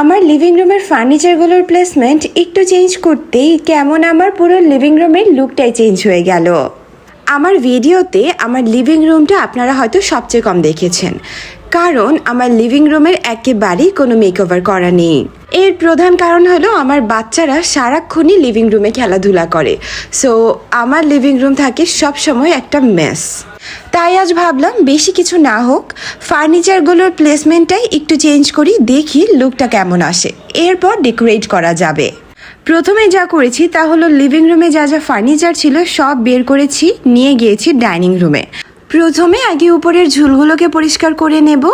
আমার লিভিং রুমের ফার্নিচারগুলোর প্লেসমেন্ট একটু চেঞ্জ করতেই কেমন আমার পুরো লিভিং রুমের লুকটাই চেঞ্জ হয়ে গেল। আমার ভিডিওতে আমার লিভিং রুমটা আপনারা হয়তো সবচেয়ে কম দেখেছেন। কারণ আমার লিভিং রুমের একেবারেই কোনো মেকওভার করা নেই। এর প্রধান কারণ হলো আমার বাচ্চারা সারাক্ষণই লিভিং রুমে খেলাধুলা করে। সো আমার লিভিং রুম থাকে সব সময় একটা মেস তাই আজ ভাবলাম বেশি কিছু না হোক ফার্নিচারগুলোর প্লেসমেন্টটাই একটু চেঞ্জ করি, দেখি লুকটা কেমন আসে। এরপর ডেকোরেট করা যাবে। প্রথমে যা করেছি তা হলো লিভিং রুমে যা যা ফার্নিচার ছিল সব বের করেছি, নিয়ে গিয়েছি ডাইনিং রুমে প্রথমে আগে উপরের ঝুলগুলোকে পরিষ্কার করে নেব,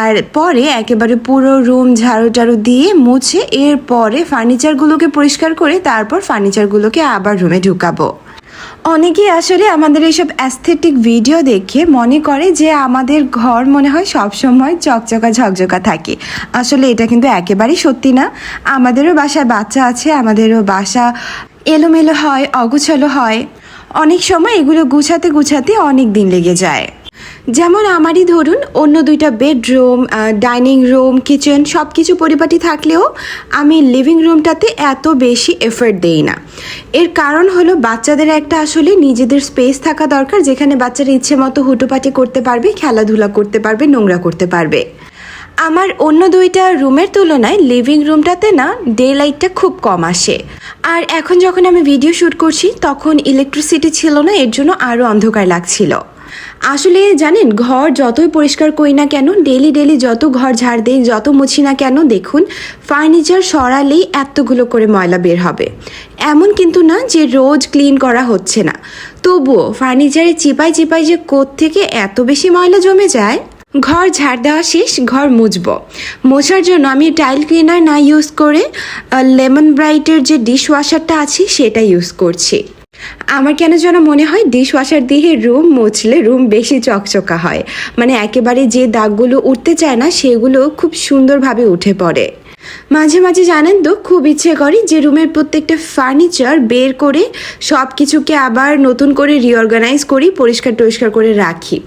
আর পরে একেবারে পুরো রুম ঝাড়ু টাড়ু দিয়ে মুছে এরপরে ফার্নিচারগুলোকে পরিষ্কার করে তারপর ফার্নিচারগুলোকে আবার রুমে ঢুকাবো। অনেকেই আসলে আমাদের এইসব অ্যাস্থেটিক ভিডিও দেখে মনে করে যে আমাদের ঘর মনে হয় সবসময় চকচকা ঝকঝকা থাকে। আসলে এটা কিন্তু একেবারেই সত্যি না। আমাদেরও বাসায় বাচ্চা আছে, আমাদেরও বাসা এলোমেলো হয়, অগুছালো হয়। অনেক সময় এগুলো গুছাতে গুছাতে অনেক দিন লেগে যায়। যেমন আমারই ধরুন, অন্য দুইটা বেডরুম ডাইনিং রুম কিচেন সব কিছু পরিপাটি থাকলেও আমি লিভিং রুমটাতে এত বেশি এফর্ট দেই না। এর কারণ হলো বাচ্চাদের একটা আসলে নিজেদের স্পেস থাকা দরকার, যেখানে বাচ্চারা ইচ্ছে মতো হুটোপাটি করতে পারবে, খেলাধুলা করতে পারবে, নোংরা করতে পারবে। আমার অন্য দুইটা রুমের তুলনায় লিভিং রুমটাতে না ডে লাইটটা খুব কম আসে। আর এখন যখন আমি ভিডিও শ্যুট করছি, তখন ইলেকট্রিসিটি ছিল না, এর জন্য আরও অন্ধকার লাগছিল। আসলে জানেন, ঘর যতই পরিষ্কার করি না কেন ডেলি ডেলি যত ঘর ঝাড় দেই, যত মুছি না কেন, দেখুন ফার্নিচার সরালেই এতগুলো করে ময়লা বের হবে। এমন কিন্তু না যে রোজ ক্লিন করা হচ্ছে না। তবুও ফার্নিচারে চিপাই চিপাই যে কোথ থেকে এত বেশি ময়লা জমে যায়? ঘর ঝাড় দেওয়া শেষ, ঘর মুছবো। মোছার জন্য আমি টাইল ক্লিনার না ইউজ করে লেমন ব্রাইটের যে ডিশ ওয়াশারটা আছে সেটা ইউজ করছি। আমার কেন যেন মনে হয় ডিশ ওয়াশার দিয়ে রুম মুছলে রুম বেশি চকচকা হয়। মানে একেবারে যে দাগগুলো উঠতে চায় না, সেগুলো খুব সুন্দরভাবে উঠে পড়ে। মাঝে মাঝে জানেন তো, খুব ইচ্ছে করে যে রুমের প্রত্যেকটা ফার্নিচার বের করে সব কিছুকে আবার নতুন করে রিঅর্গানাইজ করি, পরিষ্কার টরিষ্কার করে রাখি।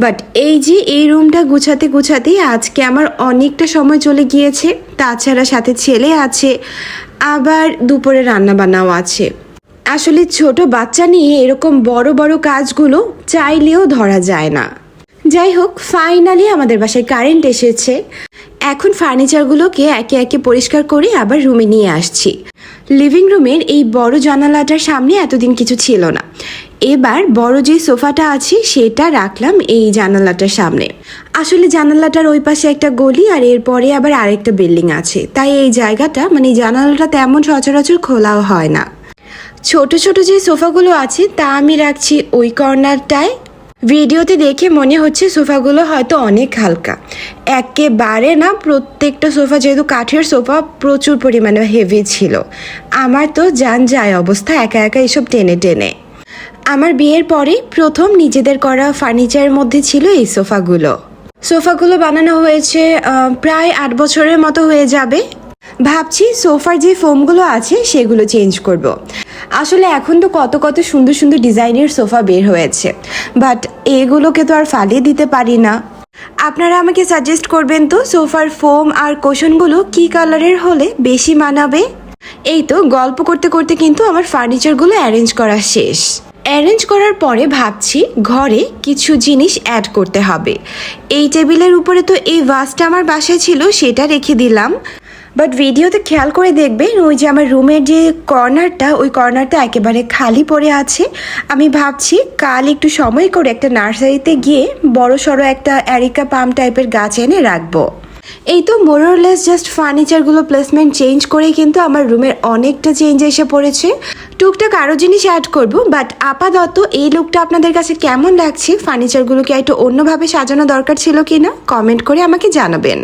বাট এই যে এই রুমটা গুছাতে গুছাতেই আজকে আমার অনেকটা সময় চলে গিয়েছে, তাছাড়া সাথে ছেলে আছে, আবার দুপুরে রান্না বান্নাও আছে। আসলে ছোট বাচ্চা নিয়ে এরকম বড় বড় কাজগুলো চাইলেও ধরা যায় না। যাই হোক ফাইনালি আমাদের বাসায় কারেন্ট এসেছে। এখন ফার্নিচারগুলোকে একে একে পরিষ্কার করে আবার রুমে নিয়ে আসছি। লিভিং রুমের এই বড় জানালাটার সামনে এতদিন কিছু ছিল না। এবার বড় যে সোফাটা আছে, সেটা রাখলাম এই জানালাটার সামনে। আসলে জানালাটার ওই পাশে একটা গলি আর এরপরে আবার আরেকটা বিল্ডিং আছে। তাই এই জায়গাটা মানে জানালাটা তেমন সচরাচর খোলাও হয় না। ছোট ছোট যে সোফাগুলো আছে, তা আমি রাখছি ওই কর্নারটায় ভিডিওতে দেখে মনে হচ্ছে সোফাগুলো হয়তো অনেক হালকা। একেবারে না, প্রত্যেকটা সোফা যেহেতু কাঠের সোফা, প্রচুর পরিমাণে হেভি ছিল। আমার তো যান যায় অবস্থা, একা একা এসব টেনে টেনে। আমার বিয়ের পরে প্রথম নিজেদের করা ফার্নিচারের মধ্যে ছিল এই সোফাগুলো। সোফাগুলো বানানো হয়েছে প্রায় আট বছরের মতো হয়ে যাবে। ভাবছি সোফার যে ফোমগুলো আছে, সেগুলো চেঞ্জ করব। আসলে এখন তো কত কত সুন্দর সুন্দর ডিজাইনের সোফা বের হয়েছে। বাট এগুলোকে তো আর ফালিয়ে দিতে পারি না। আপনারা আমাকে সাজেস্ট করবেন তো সোফার ফোম আর কোশনগুলো কি কালারের হলে বেশি মানাবে? এই তো গল্প করতে করতে কিন্তু আমার ফার্নিচারগুলো অ্যারেঞ্জ করা শেষ। অ্যারেঞ্জ করার পরে ভাবছি ঘরে কিছু জিনিস অ্যাড করতে হবে। এই টেবিলের উপরে তো এই ভাসটা আমার বাসায় ছিল, সেটা রেখে দিলাম। বাট ভিডিওতে খেয়াল করে দেখবেন ওই যে আমার রুমের যে কর্নারটা ওই কর্নারটা একেবারে খালি পড়ে আছে। আমি ভাবছি, কাল একটু সময় করে একটা নার্সারিতে গিয়ে বড় সড়ো একটা অ্যারিকা পাম টাইপের গাছ এনে রাখব। এই তো মোরলেস জাস্ট ফার্নিচারগুলো প্লেসমেন্ট চেঞ্জ করেই কিন্তু আমার রুমের অনেকটা চেঞ্জ এসে পড়েছে। টুকটাক আরও জিনিস অ্যাড করব বাট আপাতত এই লুকটা আপনাদের কাছে কেমন লাগছে? ফার্নিচারগুলোকে একটু অন্যভাবে সাজানো দরকার ছিল কি না কমেন্ট করে আমাকে জানাবেন।